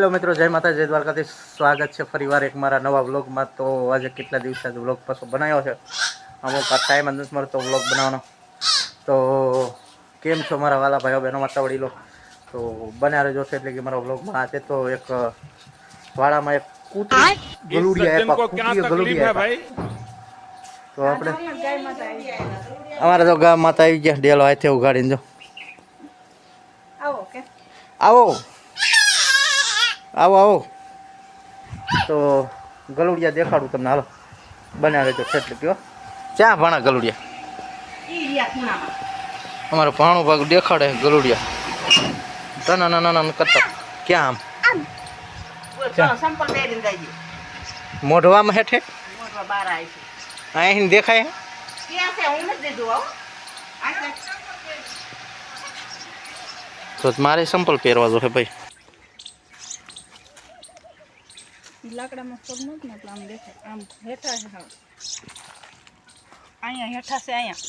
Hello મિત્રો જય માતા જય દ્વારકાથી સ્વાગત છે ફરીવાર એક મારા નવા વ્લોગમાં. તો આજે કેટલા દિવસ આજે વ્લોગ પાછો બનાવ્યો છે? અમુક ટાઈમ જ નથી મળતો વ્લોગ બનાવવાનો. તો કેમ છો મારા વાલા ભાઈઓ બહેનો માતા વડીલો? તો બન્યા રહેજો છે એટલે કે મારા વ્લોગમાં. આજે તો એક વાળામાં વાડામાં એક કૂતરી ગલુડિયા આપ્યા કૂતરી ગલુડિયા આપ્યા. તો આપણે અમારા તો ગામ માતા આવી ગયા. ડેલો હાથે ઉગાડીને જો. આવો આવો. આવો આવો. તો ગલુડિયા દેખાડું તમને હાલો. બનાવે તો છેટલે કયો ક્યાં ભણા ગલુડિયા? ઈ અમારો ભાણું ભાગ દેખાડે ગલુડિયા. તના ના ના કરતા. ક્યાં આમ? મોઢવામાં હેઠે? અહીં દેખાય? હે? ક્યાં છે? હું નથી દીધું આવો આ છે. તો મારે સંપલ પહેરવા જો હે ભાઈ. લાકડામાં પગ નથી ને એટલે આમ દેખાય આમ હેઠા છે હા અહીંયા હેઠા છે અહીંયા.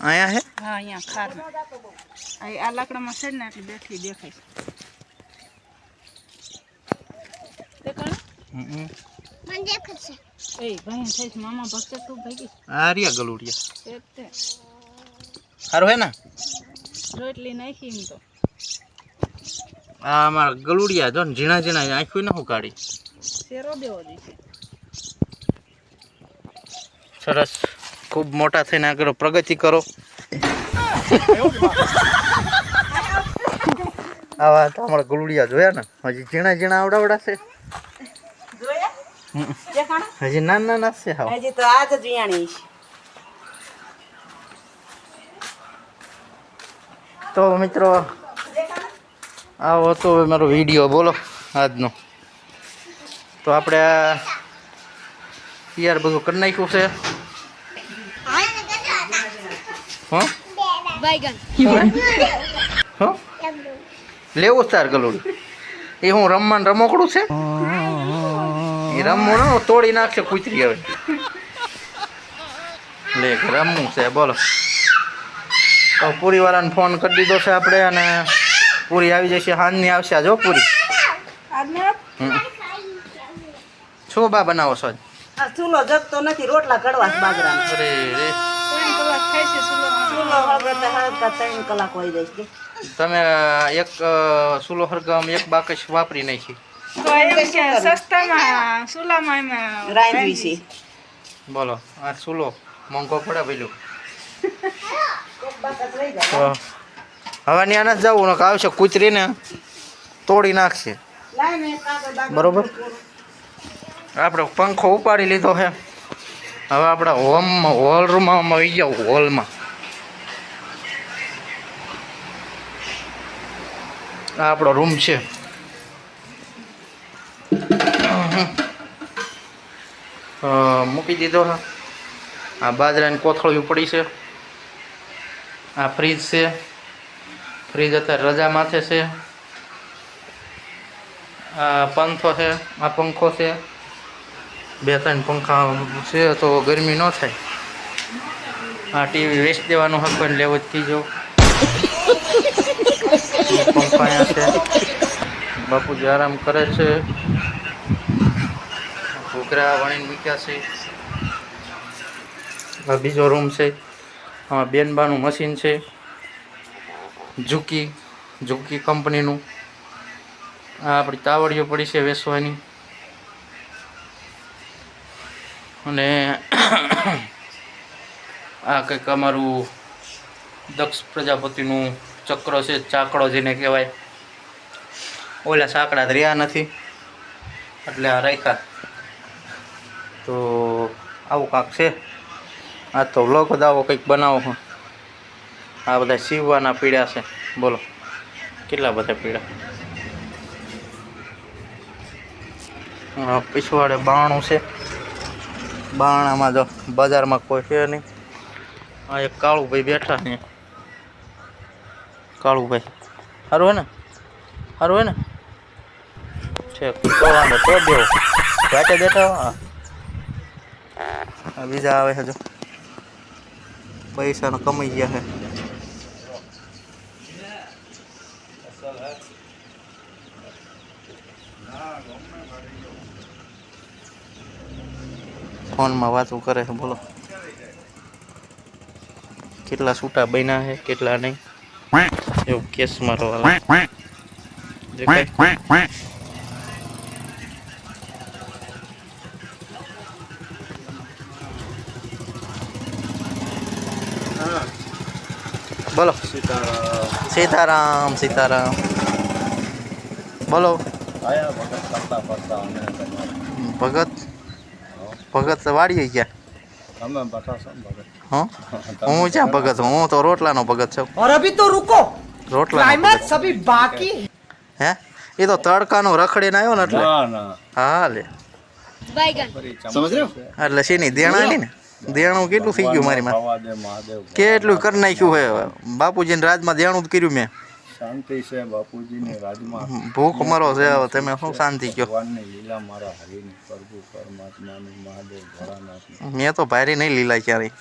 અહીંયા હે? હા અહીંયા ખાર આ લાકડામાં છે ને એટલે બેઠી દેખાય છે. દેખાણ હમ. એ ભાઈ થઈ છે મામા ભક્ત તું ભાઈ આ રહ્યા ગલુડિયા. તે તે. સારું હે ને? રોટલી નાખી એમ તો. આ અમારા ગલુડિયા જો ને ઝીણા ઝીણા આંખું ન કાઢી શેરો દેવો જોઈશે સરસ. ખૂબ મોટા થઈને આગળ પ્રગતિ કરો. આવા તો અમારા ગુલડિયા જોયા ને? હજી ઝીણા ઝીણા આવડાવડા છે. જોયા? હમ. દેખાણ? હજી નાના નાના છે હા હજી તો આ જ વિયાણી તો મિત્રો આવો તો હવે મારો વીડિયો બોલો આજનો. તો આપણે આ યાર બધું કરી નાખ્યું છે. હં? હં? લેવું જ તાર ગલુડી. એ હું રમવાનું રમોકડું છે? એ રમવું તોડી નાખશે કૂતરી હવે. લે રમવું છે બોલો. તો પૂરી વાળાને ફોન કરી દીધો છે આપણે અને પૂરી આવી જશે હાંજની આવશે જો પૂરી. હમ. શું બા બનાવો છો? આજ? આ ચૂલો જગતો નથી રોટલા કડવા છે અરે રે. ત્રણ કલાક થાય છે ચૂલો ચૂલો હળગતા હળગતા ત્રણ કલાક હોય જાય છે. તમે એક સુલો હરગમ એક બાકસ વાપરી નાખી. તો એમ કે સસ્તામાં ચૂલામાં એમાં રાંધવી છે. બોલો આ સુલો મોંઘો પડે પેલું હવે ત્યાં નથી જવું ને આવશે કૂતરીને તોડી નાખશે. બરોબર? આપણે પંખો ઉપાડી લીધો છે. હવે આપણે હોમમાં હોલ રૂમમાં આવી જાવ હોલમાં. આ આપણો રૂમ છે. મૂકી દીધો હા આ બાજરાની કોથળીઓ પડી છે. આ ફ્રીજ છે. ફ્રીજ અત્યારે રજા માથે છે. આ પંખો છે, આ પંખો છે. બે ત્રણ પંખા છે તો ગરમી ન થાય. આ ટીવી વેચ દેવાનું હક પણ લેવો જ કીજો. પંખા અહીંયા છે. બાપુજી આરામ કરે છે. ઘૂઘરા વણીને મૂક્યા છે. આ બીજો રૂમ છે. આમાં બેનબાનું મશીન છે. ઝુકી ઝુકી કંપનીનું. આ આપણી તાવડીઓ પડી છે વેસવાની. અને આ કંઈક અમારું દક્ષ પ્રજાપતિનું ચક્ર છે, ચાકડો જેને કહેવાય. ઓલા સાંકડા રહ્યા નથી, એટલે આ રાખ્યા. તો આવું કાંક છે. આ તો વ્લોગ દાવો કંઈક બનાવો હું. આ બધા સીવવાના પીડા છે. બોલો, કેટલા બધા પીડા પીછવાડે બાણું છે. બાણામાં જો બજારમાં કોઈ છે નહીં. આ એક કાળુભાઈ બેઠા છે. કાળુભાઈ. સારું હોય ને સારું હોય ને છે વાંધો, તો દેવો. વાટે બેઠા બીજા આવે છે જો. પૈસાનો કમાઈ ગયા છે. ફોનમાં વાતો કરે છે બોલો કેટલા છૂટા બન્યા છે કેટલા નહીં એવું કેસ મારો વાલા દેખાય બોલો સીતારામ સીતારામ બોલો ભગત ભગત તો વાડીએ ગયા હં હું ક્યાં ભગત છું હું તો રોટલાનો ભગત છું और अभी तो रुको રોટલા क्लाइमैक्स अभी बाकी है હે એ તો તડકાનો રખડીને આવ્યો ને એટલે ના ના હા લે સમજ રહ્યો એટલે શેની દેણા ની ને દેણું કેટલું થઈ ગયું મારી માં હવા દે મહાદેવ કેટલું કરી નાખ્યું હે બાપુજીને રાજમાં દેણું જ કર્યું મેં શાંતિ છે બાપુજીની રાજમાં. ભૂખ મરો છે હવે તમે શું શાંતિ કયો ભગવાનની લીલા મારા હરિની પ્રભુ પરમાત્માની મહાદેવ ભોળાનાથની. મેં તો ભારી નહીં લીલા ક્યારેય.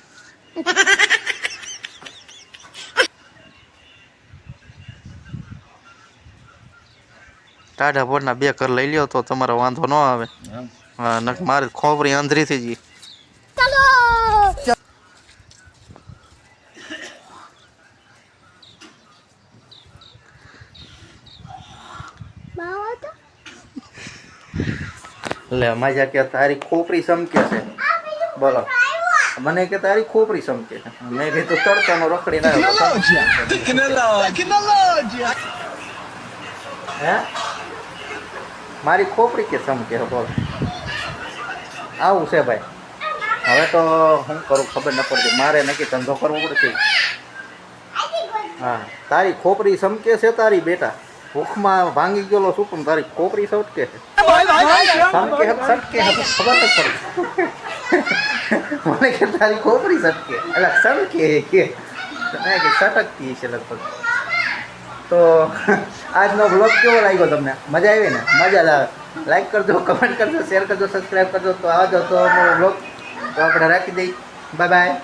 ટાઢા પોરના બે કર લઈ લ્યો તો તમારો વાંધો ન આવે. નક મારે ખોપરી અંધરી થઈ ગઈ લે મજા કે તારી ખોપરી સમકે છે. બોલો. મને કે તારી ખોપરી સમકે છે. મેં કીધું તડકાનો રખડી ના હે? મારી ખોપરી કે સમકે બોલો. આવું છે ભાઈ. હવે તો હું કરું ખબર ન પડતી. મારે નક્કી ધંધો કરવો પડશે. હા. તારી ખોપરી સમકે છે, તારી બેટા? ભૂખમાં ભાંગી ગયેલો શું પણ તારી કોપરી સટકે છે. સટકે ખબર નથી પડી. મને કે તારી કોપરી સટકે. એટલે સટકે કે. મેં કે સટકતી છે લગભગ. તો આજનો બ્લોગ કેવો લાગ્યો તમને? મજા આવી ને? મજા આવે લાઈક કરજો કમેન્ટ કરજો શેર કરજો સબસ્ક્રાઈબ કરજો. તો આવજો તો અમારો બ્લોગ તો આપણે રાખી દઈએ બાય બાય